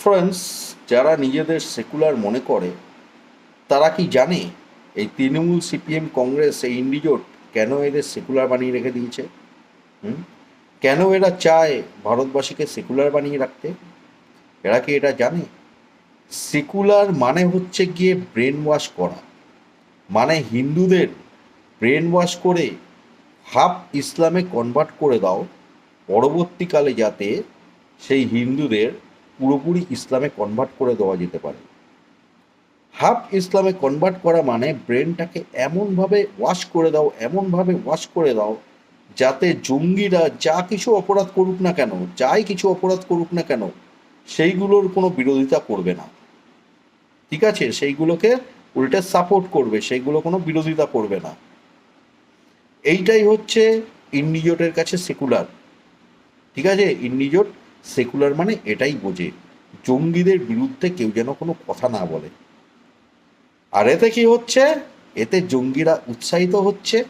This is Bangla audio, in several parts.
ফ্রেন্ডস যারা নিজেদের সেকুলার মনে করে, তারা কি জানে এই তৃণমূল সিপিএম কংগ্রেস, এই ইন্ডিজোট কেন এদের সেকুলার বানিয়ে রেখে দিয়েছে? কেন এরা চায় ভারতবাসীকে সেকুলার বানিয়ে রাখতে? এরা কি এটা জানে? সেকুলার মানে হচ্ছে গিয়ে ব্রেন ওয়াশ করা। মানে হিন্দুদের ব্রেন ওয়াশ করে হাফ ইসলামে কনভার্ট করে দাও, পরবর্তীকালে যাতে সেই হিন্দুদের পুরোপুরি ইসলামে কনভার্ট করে দেওয়া যেতে পারে। হাফ ইসলামে কনভার্ট করা মানে ব্রেনটাকে এমনভাবে ওয়াশ করে দাও, এমনভাবে ওয়াশ করে দাও, যাতে জঙ্গিরা যা কিছু অপরাধ করুক না কেন, যাই কিছু অপরাধ করুক না কেন, সেইগুলোর কোনো বিরোধিতা করবে না। ঠিক আছে? সেইগুলোকে উল্টে সাপোর্ট করবে, সেইগুলো কোনো বিরোধিতা করবে না। এইটাই হচ্ছে ইন্ডিজোটের কাছে সেকুলার ঠিক আছে? ইন্ডিজোট সেকুলার মানে এটাই বোঝে, জঙ্গিদের বিরুদ্ধে কেউ যেন কোনো কথা না বলে। আর এতে কি হচ্ছে? এতে জঙ্গিরা উৎসাহিত হচ্ছে।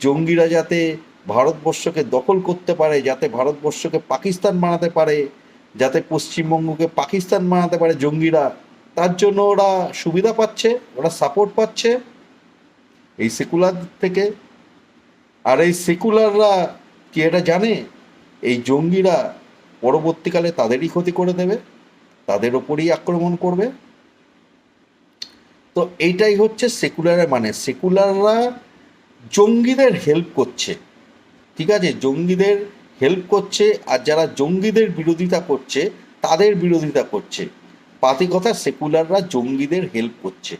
জঙ্গিরা যাতে ভারতবর্ষকে দখল করতে পারে, যাতে ভারতবর্ষকে পাকিস্তান বানাতে পারে, যাতে পশ্চিমবঙ্গকে পাকিস্তান বানাতে পারে জঙ্গিরা, তার জন্য ওরা সুবিধা পাচ্ছে, ওরা সাপোর্ট পাচ্ছে এই সেকুলার থেকে। আর এই সেকুলাররা কি এটা জানে? এই জঙ্গিরা পরবর্তীকালে তাদেরই ক্ষতি করে দেবে, তাদের ওপরই আক্রমণ করবে। তো এইটাই হচ্ছে সেকুলারের মানে। সেকুলাররা জঙ্গিদের হেল্প করছে। ঠিক আছে? জঙ্গিদের হেল্প করছে আর যারা জঙ্গিদের বিরোধিতা করছে, তাদের বিরোধিতা করছে। পাতি কথা সেকুলাররা জঙ্গিদের হেল্প করছে।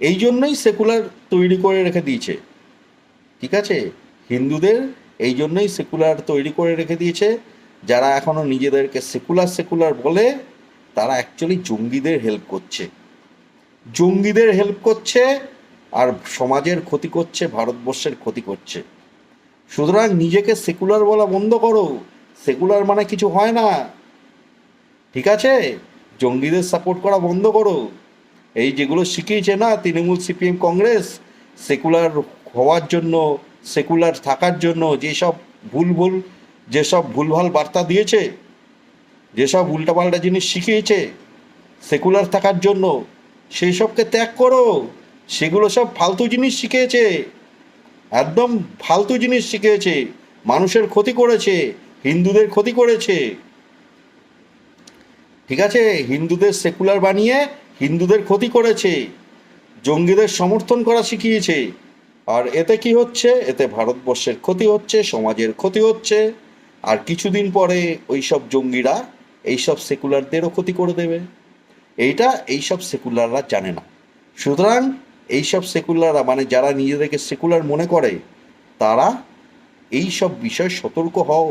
এই জন্যই সেকুলার তৈরি করে রেখে দিয়েছে। ঠিক আছে? হিন্দুদের এই জন্যই সেকুলার তৈরি করে রেখে দিয়েছে। যারা এখনও নিজেদেরকে সেকুলার সেকুলার বলে, তারা অ্যাকচুয়ালি জঙ্গিদের হেল্প করছে। জঙ্গিদের হেল্প করছে আর সমাজের ক্ষতি করছে, ভারতবর্ষের ক্ষতি করছে। সুতরাং নিজেকে সেকুলার বলা বন্ধ করো। সেকুলার মানে কিছু হয় না। ঠিক আছে? জঙ্গিদের সাপোর্ট করা বন্ধ করো। এই যেগুলো শিখিয়েছে না তৃণমূল, সিপিএম, কংগ্রেস সেকুলার হওয়ার জন্য সেকুলার থাকার জন্য যেসব ভুল ভুল যেসব ভুলভাল বার্তা দিয়েছে, যেসব উল্টাপাল্টা জিনিস শিখিয়েছে সেকুলার থাকার জন্য সেই সবকে ত্যাগ করো। সেগুলো সব ফালতু জিনিস শিখিয়েছে, একদম ফালতু জিনিস শিখিয়েছে। মানুষের ক্ষতি করেছে, হিন্দুদের ক্ষতি করেছে। ঠিক আছে? হিন্দুদের সেকুলার বানিয়ে হিন্দুদের ক্ষতি করেছে। জঙ্গিদের সমর্থন করা শিখিয়েছে। আর এতে কি হচ্ছে? এতে ভারতবর্ষের ক্ষতি হচ্ছে, সমাজের ক্ষতি হচ্ছে, আর কিছুদিন পরে ওই সব জঙ্গিরা, এইসব সেকুলারদেরও ক্ষতি করে দেবে। এইটা এইসব সেকুলাররা জানে না। সুতরাং এইসব সেকুলাররা মানে যারা নিজেদেরকে সেকুলার মনে করে, তারা এই সব বিষয় সতর্ক হও।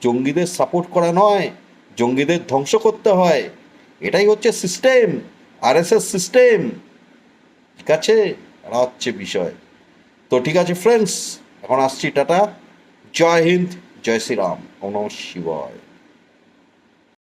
জঙ্গিদের সাপোর্ট করা নয়, জঙ্গিদের ধ্বংস করতে হয়। এটাই হচ্ছে সিস্টেম আরএসএস সিস্টেম। ঠিক আছে? এরা হচ্ছে বিষয়। তো ঠিক আছে ফ্রেন্ডস এখন আসছি টাটা। জয় হিন্দ জয় শ্রীরাম। নমঃ শিবায়।